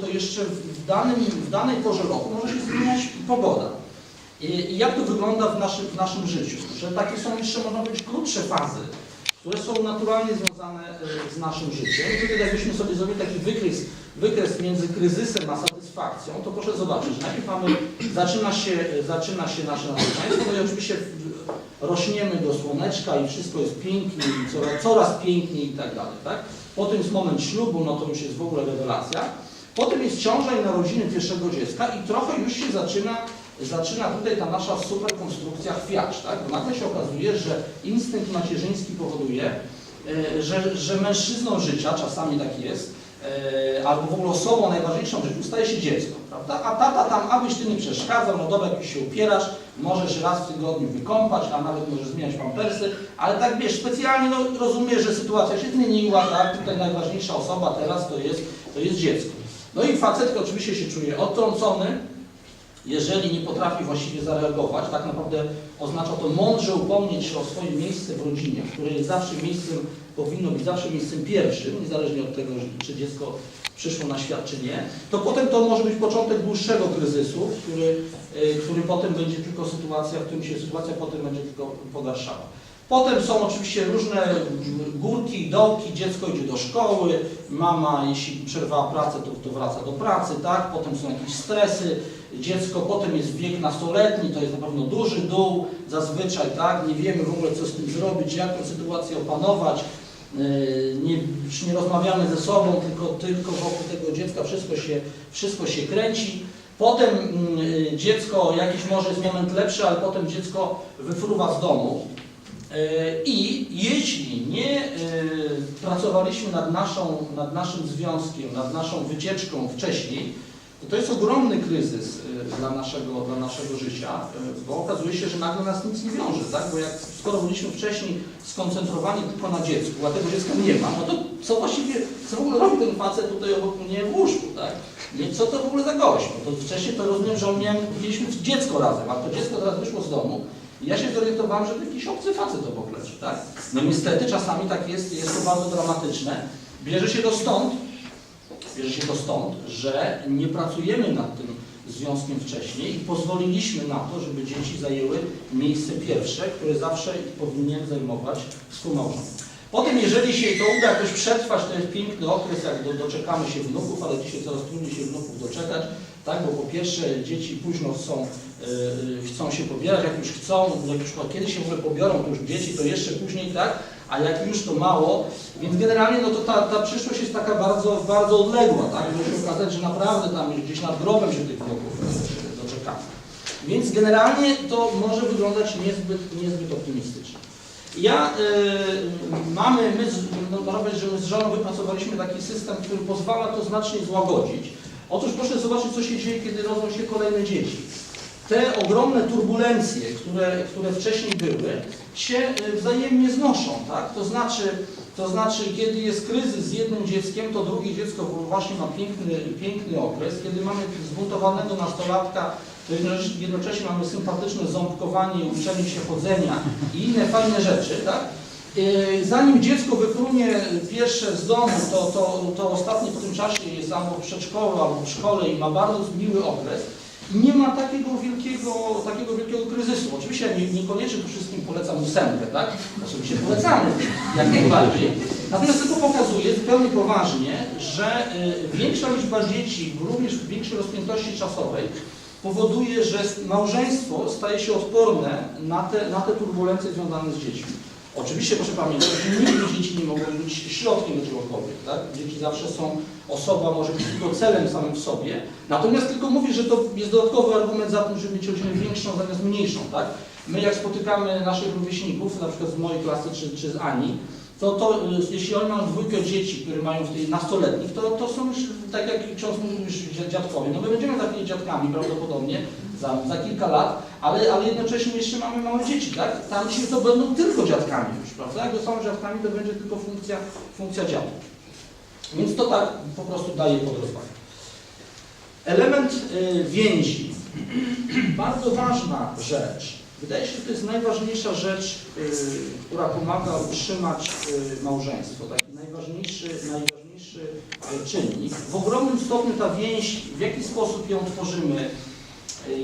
to jeszcze w, danym, w danej porze roku może się zmieniać pogoda. I, i jak to wygląda w naszym, w naszym życiu? Że takie są jeszcze, można powiedzieć, krótsze fazy, które są naturalnie związane e, z naszym życiem. I tutaj jakbyśmy sobie zrobili taki wykres, wykres między kryzysem a satysfakcją, to proszę zobaczyć, najpierw mamy, zaczyna się, zaczyna się nasze narzeczeństwo, no i oczywiście rośniemy do słoneczka i wszystko jest pięknie i coraz, coraz piękniej i tak dalej, tak? Potem jest moment ślubu, no to już jest w ogóle rewelacja. Potem jest ciąża i narodziny pierwszego dziecka i trochę już się zaczyna, zaczyna tutaj ta nasza super konstrukcja chwiać, tak? Bo nagle się okazuje, że instynkt macierzyński powoduje, e, że, że mężczyzną życia, czasami tak jest, e, albo w ogóle osobą najważniejszą w życiu staje się dziecko, prawda? A tata tam, abyś ty nie przeszkadzał, no dobra, jak się upierasz, możesz raz w tygodniu wykąpać, a nawet możesz zmieniać pampersy, ale tak wiesz, specjalnie no, rozumiesz, że sytuacja się zmieniła, tak? Tutaj najważniejsza osoba teraz to jest, to jest dziecko. No i facet oczywiście się czuje odtrącony, jeżeli nie potrafi właściwie zareagować, tak naprawdę oznacza to mądrze upomnieć się o swoje miejsce w rodzinie, które jest zawsze miejscem, powinno być zawsze miejscem pierwszym, niezależnie od tego, czy dziecko przyszło na świat, czy nie, to potem to może być początek dłuższego kryzysu, który, y, który potem będzie tylko sytuacja, w którym się sytuacja potem będzie tylko pogarszała. Potem są oczywiście różne górki dołki, dziecko idzie do szkoły, mama jeśli przerwała pracę, to, to wraca do pracy, tak? Potem są jakieś stresy, dziecko, potem jest wiek nastoletni, to jest na pewno duży dół, zazwyczaj, tak? Nie wiemy w ogóle co z tym zrobić, jak tę sytuację opanować, Yy, nie, nie rozmawiamy ze sobą, tylko, tylko wokół tego dziecka wszystko się, wszystko się kręci. Potem yy, dziecko, jakiś może jest moment lepszy, ale potem dziecko wyfruwa z domu. Yy, I jeśli nie yy, pracowaliśmy nad, naszą, nad naszym związkiem, nad naszą wycieczką wcześniej, to to jest ogromny kryzys yy, dla naszego, dla naszego życia, bo okazuje się, że nagle nas nic nie wiąże, tak? Bo jak skoro byliśmy wcześniej skoncentrowani tylko na dziecku, a tego dziecka nie ma, no to co właściwie, co w ogóle robi ten facet tutaj obok mnie w łóżku, tak? Co to w ogóle za gość? No to wcześniej to rozumiem, że on miał, mieliśmy dziecko razem, a to dziecko teraz wyszło z domu i ja się zorientowałem, że to jakiś obcy facet obok leży, tak? No niestety czasami tak jest, jest to bardzo dramatyczne. Bierze się to stąd, bierze się to stąd, że nie pracujemy nad tym związkiem wcześniej i pozwoliliśmy na to, żeby dzieci zajęły miejsce pierwsze, które zawsze powinien zajmować współmałżonek. Potem, jeżeli się to uda jakoś przetrwać, to jest piękny okres, jak do, doczekamy się wnuków, ale dzisiaj coraz trudniej się wnuków doczekać, tak? bo po pierwsze dzieci późno yy, chcą się pobierać, jak już chcą, jak już kiedy się w ogóle pobiorą, to już dzieci, to jeszcze później, tak? a jak już to mało, więc generalnie no to ta, ta przyszłość jest taka bardzo, bardzo odległa, tak? Może się okazać, że naprawdę tam gdzieś nad grobem się tych wnuków yy, doczekamy. Więc generalnie to może wyglądać niezbyt, niezbyt optymistycznie. Ja y, mamy, my, z, no, można że my z żoną wypracowaliśmy taki system, który pozwala to znacznie złagodzić. Otóż proszę zobaczyć, co się dzieje, kiedy rodzą się kolejne dzieci. Te ogromne turbulencje, które, które wcześniej były, się y, wzajemnie znoszą, tak? To znaczy, to znaczy, kiedy jest kryzys z jednym dzieckiem, to drugie dziecko właśnie ma piękny, piękny okres. Kiedy mamy zbuntowanego nastolatka, to jednocześnie- mamy sympatyczne ząbkowanie, uczenie się chodzenia i inne fajne rzeczy, tak? Yy, Zanim dziecko wyprunie pierwsze z domu, to, to, to ostatnie w tym czasie jest albo w przedszkolu, albo w szkole i ma bardzo miły okres. Nie ma takiego wielkiego, takiego wielkiego kryzysu. Oczywiście nie, niekoniecznie tu wszystkim polecam ósemkę, tak? Oczywiście polecamy, jak najbardziej. Natomiast tylko pokazuje zupełnie poważnie, że y, większa liczba dzieci, również w większej rozpiętości czasowej, powoduje, że małżeństwo staje się odporne na te, na te turbulencje związane z dziećmi. Oczywiście proszę pamiętać, że nigdy dzieci nie mogą być środkiem do czegokolwiek, tak? Dzieci zawsze są, osoba może być tylko celem samym w sobie, natomiast tylko mówię, że to jest dodatkowy argument za tym, żeby mieć rodzinę większą zamiast mniejszą, tak? My jak spotykamy naszych rówieśników, na przykład z mojej klasy czy, czy z Ani, to, to y, jeśli oni mają dwójkę dzieci, które mają w tej nastoletnich, to, to są już, tak jak ksiądz mówił, już dzia- dziadkowie. No my będziemy takimi dziadkami prawdopodobnie za, za kilka lat, ale, ale jednocześnie jeszcze mamy małe dzieci, tak? Tam ci to będą tylko dziadkami już, prawda? Jak są dziadkami, to będzie tylko funkcja, funkcja dziadków. Więc to tak po prostu daje pod rozwagę. Element y, więzi. Bardzo ważna rzecz. Wydaje się, że to jest najważniejsza rzecz, y, która pomaga utrzymać y, małżeństwo. Taki najważniejszy, najważniejszy czynnik. W ogromnym stopniu ta więź, w jaki sposób ją tworzymy,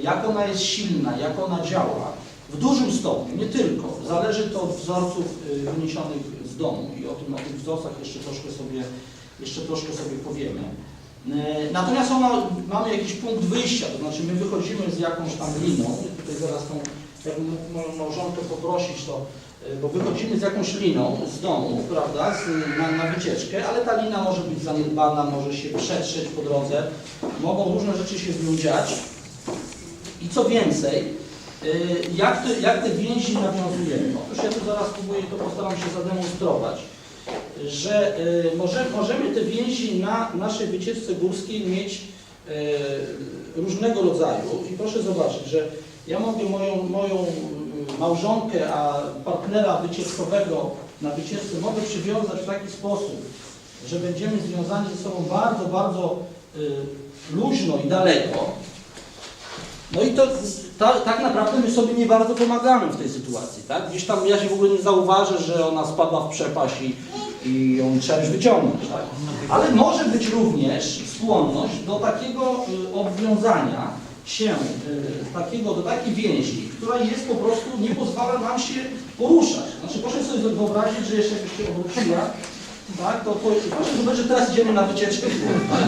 jak ona jest silna, jak ona działa, w dużym stopniu, nie tylko, zależy to od wzorców wyniesionych z domu i o tym, o tych wzorcach jeszcze troszkę sobie, jeszcze troszkę sobie powiemy. E, Natomiast ona, mamy jakiś punkt wyjścia, to znaczy my wychodzimy z jakąś tam liną, tutaj zaraz tą, jakbym mógł małżonkę poprosić, to e, bo wychodzimy z jakąś liną z domu, prawda, z, na, na wycieczkę, ale ta lina może być zaniedbana, może się przetrzeć po drodze, mogą różne rzeczy się z nią dziać. I co więcej, y, jak jak te więzi nawiązujemy? Otóż ja tu zaraz spróbuję, to postaram się zademonstrować, że może, możemy te więzi na naszej wycieczce górskiej mieć y, różnego rodzaju i proszę zobaczyć, że ja mogę moją, moją y, małżonkę, a partnera wycieczkowego na wycieczce mogę przywiązać w taki sposób, że będziemy związani ze sobą bardzo, bardzo luźno i daleko, no i to ta, tak naprawdę my sobie nie bardzo pomagamy w tej sytuacji, tak? Gdzieś tam ja się w ogóle nie zauważę, że ona spadła w przepaść i, i ją trzeba już wyciągnąć, tak? Ale może być również skłonność do takiego y, obwiązania się, y, takiego, do takiej więzi, która jest po prostu, nie pozwala nam się poruszać. Znaczy proszę sobie wyobrazić, że jeszcze jakbyś się obróciła, tak, to proszę zobaczyć, że teraz idziemy na wycieczkę. Tak?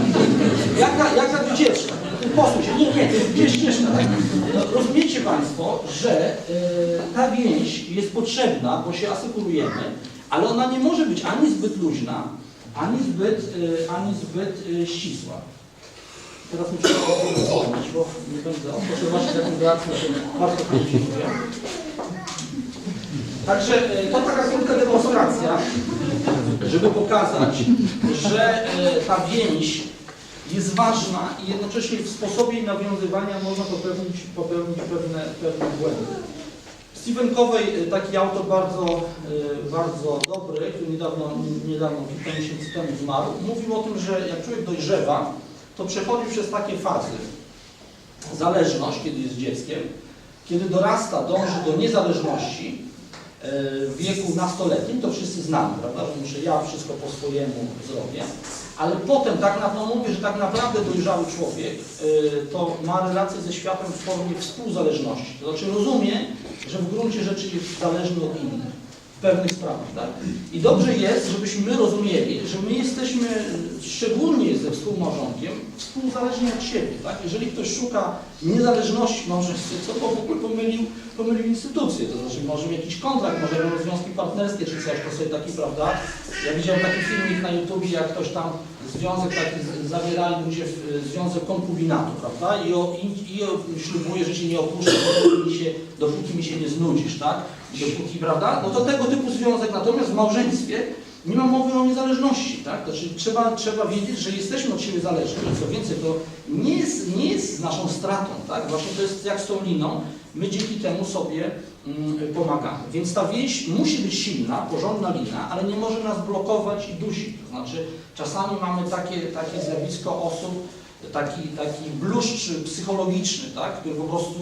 Jaka, jaka wycieczka? Posuń się, nie, nie, to jest gdzieś ścieżka. Tak? No, rozumiecie Państwo, że y, ta więź jest potrzebna, bo się asekurujemy, ale ona nie może być ani zbyt luźna, ani zbyt, y, ani zbyt y, ścisła. Teraz muszę wspomnieć, bo nie będę. O, proszę zobaczyć, jaką reakcję bardzo mówię. Także y, to taka krótka demonstracja, żeby pokazać, że ta więź jest ważna i jednocześnie w sposobie nawiązywania można popełnić, popełnić pewne, pewne błędy. Stephen Covey, y, taki autor bardzo, y, bardzo dobry, który niedawno, niedawno kilka miesięcy temu zmarł, mówił o tym, że jak człowiek dojrzewa, to przechodzi przez takie fazy. Zależność, kiedy jest dzieckiem, kiedy dorasta, dąży do niezależności, e, w wieku nastoletnim, to wszyscy znamy, prawda, że ja wszystko po swojemu zrobię, ale potem tak naprawdę mówię, że tak naprawdę dojrzały człowiek e, to ma relację ze światem w formie współzależności. To znaczy rozumie, że w gruncie rzeczy jest zależny od innych w pewnych sprawach. Tak? I dobrze jest, żebyśmy my rozumieli, że my jesteśmy, szczególnie ze współmałżonkiem, współzależni od siebie. Tak? Jeżeli ktoś szuka niezależności w małżeństwie, co to w ogóle pomylił, pomylił instytucje. To znaczy może mieć jakiś kontrakt, może związki partnerskie czy coś, to sobie taki, prawda? Ja widziałem taki filmik na YouTubie, jak ktoś tam związek taki zawierali ludzie w związek konkubinatu, prawda? I, o, i, i o, ślubuje, że się nie opuszczę, dopóki mi się, dopóki mi się nie znudzisz, tak? Dopóki, prawda? No to tego typu związek, natomiast w małżeństwie nie ma mowy o niezależności, tak? Znaczy trzeba, trzeba wiedzieć, że jesteśmy od siebie zależni. Co więcej, to nie jest, nie jest naszą stratą, tak? Właśnie to jest jak z tą liną, my dzięki temu sobie mm, pomagamy. Więc ta więź musi być silna, porządna lina, ale nie może nas blokować i dusić. To znaczy czasami mamy takie, takie zjawisko osób, taki, taki bluszcz psychologiczny, tak, który po prostu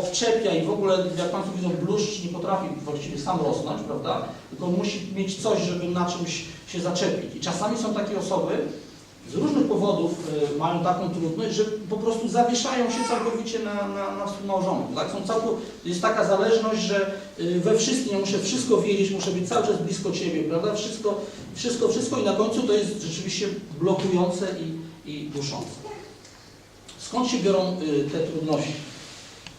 odczepia i w ogóle, jak Państwo widzą, bluszcz nie potrafi właściwie sam rosnąć, prawda, tylko musi mieć coś, żeby na czymś się zaczepić. I czasami są takie osoby, z różnych powodów y, mają taką trudność, że po prostu zawieszają się całkowicie na, na, na współmałżonku. Tak? Są jest taka zależność, że y, we wszystkim ja muszę wszystko wiedzieć, muszę być cały czas blisko Ciebie, prawda? Wszystko, wszystko, wszystko i na końcu to jest rzeczywiście blokujące i, i duszące. Skąd się biorą y, te trudności?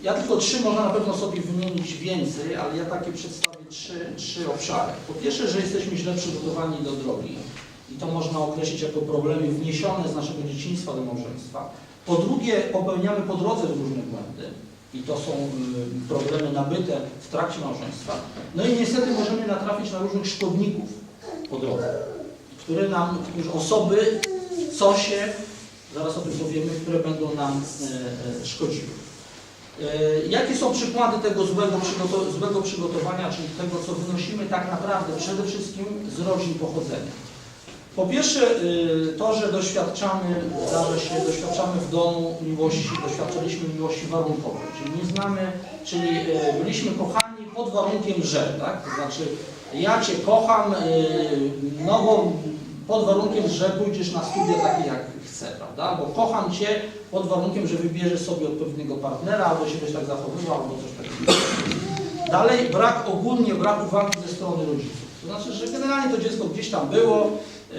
Ja tylko trzy można na pewno sobie wymienić więcej, ale ja takie przedstawię trzy, trzy obszary. Po pierwsze, że jesteśmy źle przygotowani do drogi i to można określić jako problemy wniesione z naszego dzieciństwa do małżeństwa. Po drugie, popełniamy po drodze różne błędy i to są y, problemy nabyte w trakcie małżeństwa. No i niestety możemy natrafić na różnych szkodników po drodze, które nam, którzy osoby, cosie, zaraz o tym powiemy, które będą nam e, e, szkodziły. E, Jakie są przykłady tego złego, złego przygotowania, czyli tego, co wynosimy tak naprawdę przede wszystkim z rodzin pochodzenia? Po pierwsze, to, że doświadczamy, zdarza się, doświadczamy w domu miłości, doświadczaliśmy miłości warunkowej, czyli nie znamy, czyli byliśmy kochani pod warunkiem, że, tak? To znaczy, ja Cię kocham, no bo pod warunkiem, że pójdziesz na studia takie jak chcę, prawda? Bo kocham Cię pod warunkiem, że wybierzesz sobie odpowiedniego partnera, albo się byś tak zachowywał, albo coś takiego. Dalej, brak ogólnie, brak uwagi ze strony rodziców. To znaczy, że generalnie to dziecko gdzieś tam było,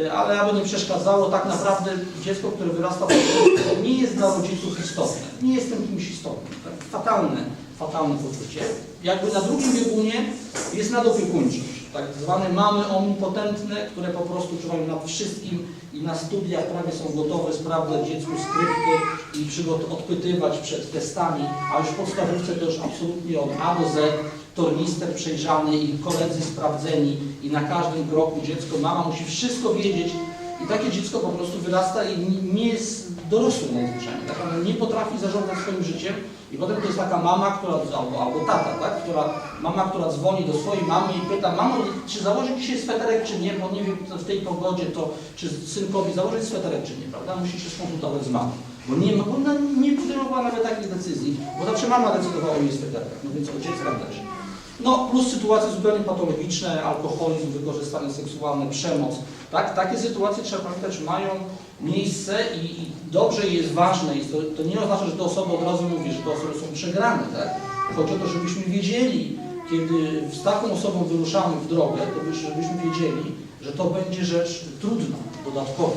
y, ale aby nie przeszkadzało, tak naprawdę dziecko, które wyrasta Polsce, nie jest dla rodziców istotne. Nie jest tym kimś istotnym. Tak? Fatalne, fatalne poczucie. Jakby na drugim biegunie jest nadopiekuńczość. Tak zwane mamy omnipotentne, które po prostu czuwają nad wszystkim i na studiach prawie są gotowe sprawdzać dziecku skrypty i odpytywać przed testami, a już w podstawówce to już absolutnie od A do Z tornister przejrzany i koledzy sprawdzeni i na każdym kroku dziecko, mama musi wszystko wiedzieć i takie dziecko po prostu wyrasta i nie jest dorosłym najzwyczajniej. Tak? Ono nie potrafi zarządzać swoim życiem i potem to jest taka mama, która, albo, albo tata, tak? która, mama, która dzwoni do swojej mamy i pyta, mamo, czy założyć dzisiaj sweterek, czy nie, bo nie wiem, w tej pogodzie to, czy synkowi założyć sweterek, czy nie, prawda? Musi się skonsultować z mamą. Bo nie bo ona nie podejmowała nawet takich decyzji, bo zawsze mama decydowała o jej sweterkach, no więc ojciec też. No plus sytuacje zupełnie patologiczne, alkoholizm, wykorzystanie seksualne, przemoc. Tak? Takie sytuacje trzeba pamiętać mają miejsce i, i dobrze jest ważne. I to, to nie oznacza, że te osoby od razu mówi, że te osoby są przegrane. Tak? Chodzi o to, żebyśmy wiedzieli, kiedy z taką osobą wyruszamy w drogę, to by- żebyśmy wiedzieli, że to będzie rzecz trudna dodatkowo.